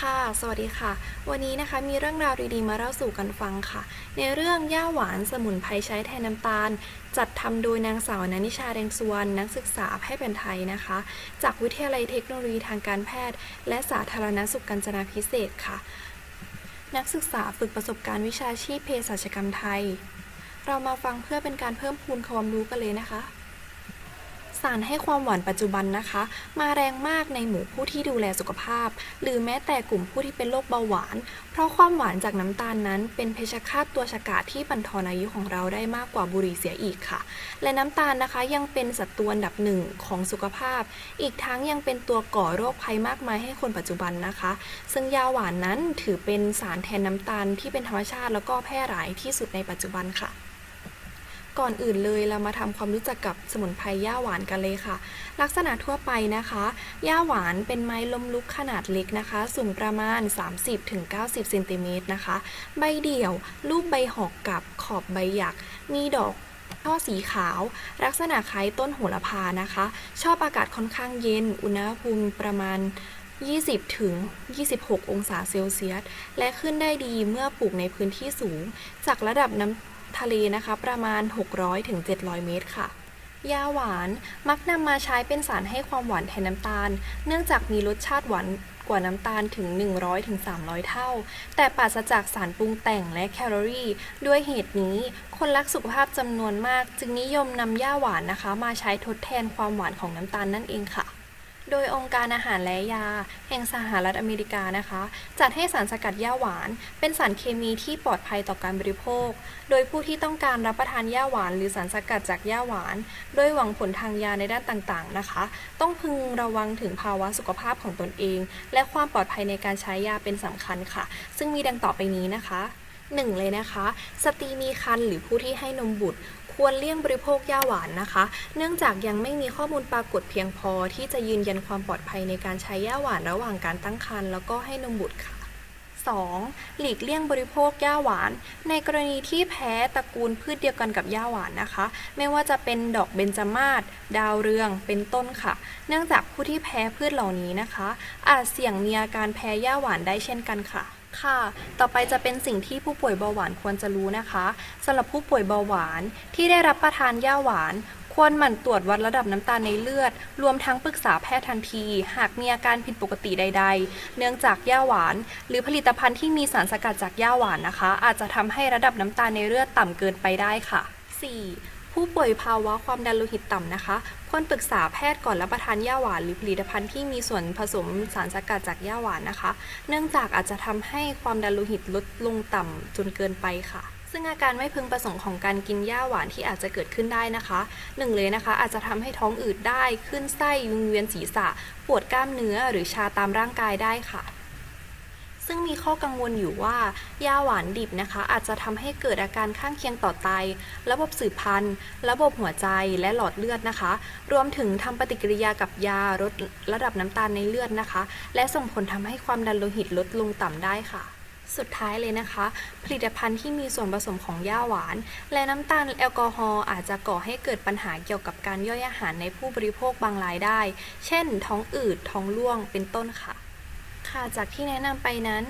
ค่ะ สวัสดีค่ะ วันนี้นะคะมีเรื่องราวดีๆมาเล่าสู่กันฟังค่ะ ในเรื่องย่าหวานสมุนไพรใช้แทนน้ำตาล จัดทำโดยนางสาวนันิชาแดงสุวรรณนักศึกษาแพทย์แผนไทยนะคะ จากวิทยาลัยเทคโนโลยีทางการแพทย์ และสาธารณสุขกัญจนาพิเศษค่ะ นักศึกษาฝึกประสบการณ์วิชาชีพเภสัชกรรมไทย เรามาฟังเพื่อเป็นการเพิ่มพูนความรู้กันเลยนะคะ สารให้ความหวานปัจจุบันนะคะ มาแรงมากในหมู่ผู้ที่ดูแลสุขภาพ หรือแม้แต่กลุ่มผู้ที่เป็นโรคเบาหวาน เพราะความหวานจากน้ำตาลนั้น เป็นเพชฌฆาตตัวฉกาจที่บั่นทอนอายุของเราได้มากกว่าบุหรี่เสียอีกค่ะ และน้ำตาลนะคะยังเป็นศัตรูอันดับหนึ่งของสุขภาพ อีกทั้งยังเป็นตัวก่อโรคภัยมากมายให้คนปัจจุบันนะคะ ซึ่งยาหวานนั้นถือเป็นสารแทนน้ำตาลที่เป็นธรรมชาติแล้วก็แพร่หลายที่สุดในปัจจุบันค่ะ ก่อนอื่นเลยเรามาทำความรู้จักกับสมุนไพรย่าหวานกันเลยค่ะ ลักษณะทั่วไปนะคะย่าหวานเป็นไม้ล้มลุกขนาดเล็กนะคะ สูงประมาณ 30-90เซนติเมตรนะคะ ใบเดี่ยว รูปใบหอกกับขอบใบหยัก มีดอกช่อสีขาว ลักษณะคล้ายต้นโหระพานะคะ ชอบอากาศค่อนข้างเย็น อุณหภูมิประมาณ 20 ถึง 26 องศาเซลเซียส และขึ้นได้ดีเมื่อปลูกในพื้นที่สูง จากระดับน้ำ ทะเลนะคะ ประมาณ 600ถึง700 เมตรค่ะ ยาหวานมักนำมาใช้เป็นสารให้ความหวานแทนน้ำตาล เนื่องจากมีรสชาติหวานกว่าน้ำตาลถึง 100ถึง300 เท่า แต่ปราศจากสารปรุงแต่งและแคลอรี่ ด้วยเหตุนี้ คนรักสุขภาพจำนวนมาก จึงนิยมนำย่าหวานนะคะ มาใช้ทดแทนความหวานของน้ำตาลนั่นเองค่ะ โดยองค์การอาหารและยา แห่งสหรัฐอเมริกานะคะ จัดให้สารสกัดย่าหวาน เป็นสารเคมีที่ปลอดภัยต่อการบริโภค โดยผู้ที่ต้องการรับประทานย่าหวาน หรือสารสกัดจากย่าหวาน โดยหวังผลทางยาในด้านต่างๆนะคะ ต้องพึงระวังถึงภาวะสุขภาพของตนเอง และความปลอดภัยในการใช้ยาเป็นสำคัญค่ะ ซึ่งมีดังต่อไปนี้นะคะ 1. เลยนะคะ สตรีมีครรภ์หรือผู้ที่ให้นมบุตรควรเลี่ยงบริโภคยาหวานนะคะ เนื่องจากยังไม่มีข้อมูลปรากฏเพียงพอที่จะยืนยันความปลอดภัยในการใช้ยาหวานระหว่างการตั้งครรภ์แล้วก็ให้นมบุตรค่ะ 2. หลีกเลี่ยงบริโภคยาหวาน ในกรณีที่แพ้ตระกูลพืชเดียวกันกับยาหวานนะคะ ไม่ว่าจะเป็นดอกเบญจมาศดาวเรืองเป็นต้นค่ะ เนื่องจากผู้ที่แพ้พืชเหล่านี้นะคะ อาจเสี่ยงมีอาการแพ้ยาหวานได้เช่นกันค่ะ ค่ะ ต่อไปจะเป็นสิ่งที่ผู้ป่วยเบาหวานควรจะรู้นะคะสำหรับผู้ป่วยเบาหวานที่ได้รับประทานย่าหวานควรหมั่นตรวจวัดระดับน้ำตาลในเลือด รวมทั้งปรึกษาแพทย์ทันที หากมีอาการผิดปกติใด ๆ เนื่องจากย่าหวาน หรือผลิตภัณฑ์ที่มีสารสกัดจากย่าหวานนะคะ อาจจะทำให้ระดับน้ำตาลในเลือดต่ำเกินไปได้ค่ะ 4. ผู้ป่วยภาวะความดันโลหิตต่ำนะคะควรปรึกษาแพทย์ก่อนรับประทานย่าหวานหรือผลิตภัณฑ์ที่มีส่วนผสมสารสกัดจากย่าหวานนะคะ เนื่องจากอาจจะทำให้ความดันโลหิตลดลงต่ำจนเกินไปค่ะซึ่งอาการไม่พึงประสงค์ของการกินยาหวานที่อาจจะเกิดขึ้นได้นะคะหนึ่งเลยนะคะ อาจจะทำให้ท้องอืดได้ ขึ้นไส้วิงเวียนศีรษะ ปวดกล้ามเนื้อหรือชาตามร่างกายได้ค่ะ ซึ่งมีข้อกังวลอยู่ว่ายาหวานดิบนะคะ อาจจะทำให้เกิดอาการข้างเคียงต่อไต ระบบสืบพันธุ์ ระบบหัวใจและหลอดเลือดนะคะ รวมถึงทำปฏิกิริยากับยาลดระดับน้ำตาลในเลือดนะคะ และส่งผลทำให้ความดันโลหิตลดลงต่ำได้ค่ะสุดท้ายเลยนะคะ ผลิตภัณฑ์ที่มีส่วนผสมของย่าหวาน และน้ำตาลแอลกอฮอล์อาจจะก่อให้เกิดปัญหาเกี่ยวกับการย่อยอาหารในผู้บริโภคบางรายได้ เช่น ท้องอืดท้องร่วงเป็นต้นค่ะ ค่ะ จากที่แนะนำไปนั้น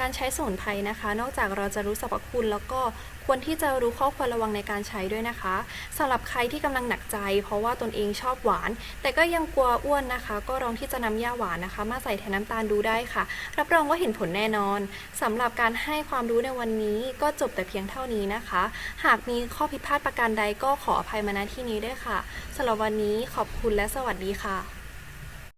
การใช้สมุนไพรนะคะ นอกจากเราจะรู้สรรพคุณ แล้วก็ควรที่จะรู้ข้อควรระวังในการใช้ด้วยนะคะสำหรับใครที่กำลังหนักใจ เพราะว่าตนเองชอบหวาน แต่ก็ยังกลัวอ้วนนะคะ ก็ลองที่จะนำย่าหวานนะคะ มาใส่แทนน้ำตาลดูได้ค่ะ รับรองว่าเห็นผลแน่นอนสำหรับการให้ความรู้ในวันนี้ก็จบแต่เพียงเท่านี้นะคะ หากมีข้อผิดพลาดประการใดก็ขออภัยมาณที่นี้ด้วยค่ะสำหรับวันนี้ขอบคุณและสวัสดีค่ะ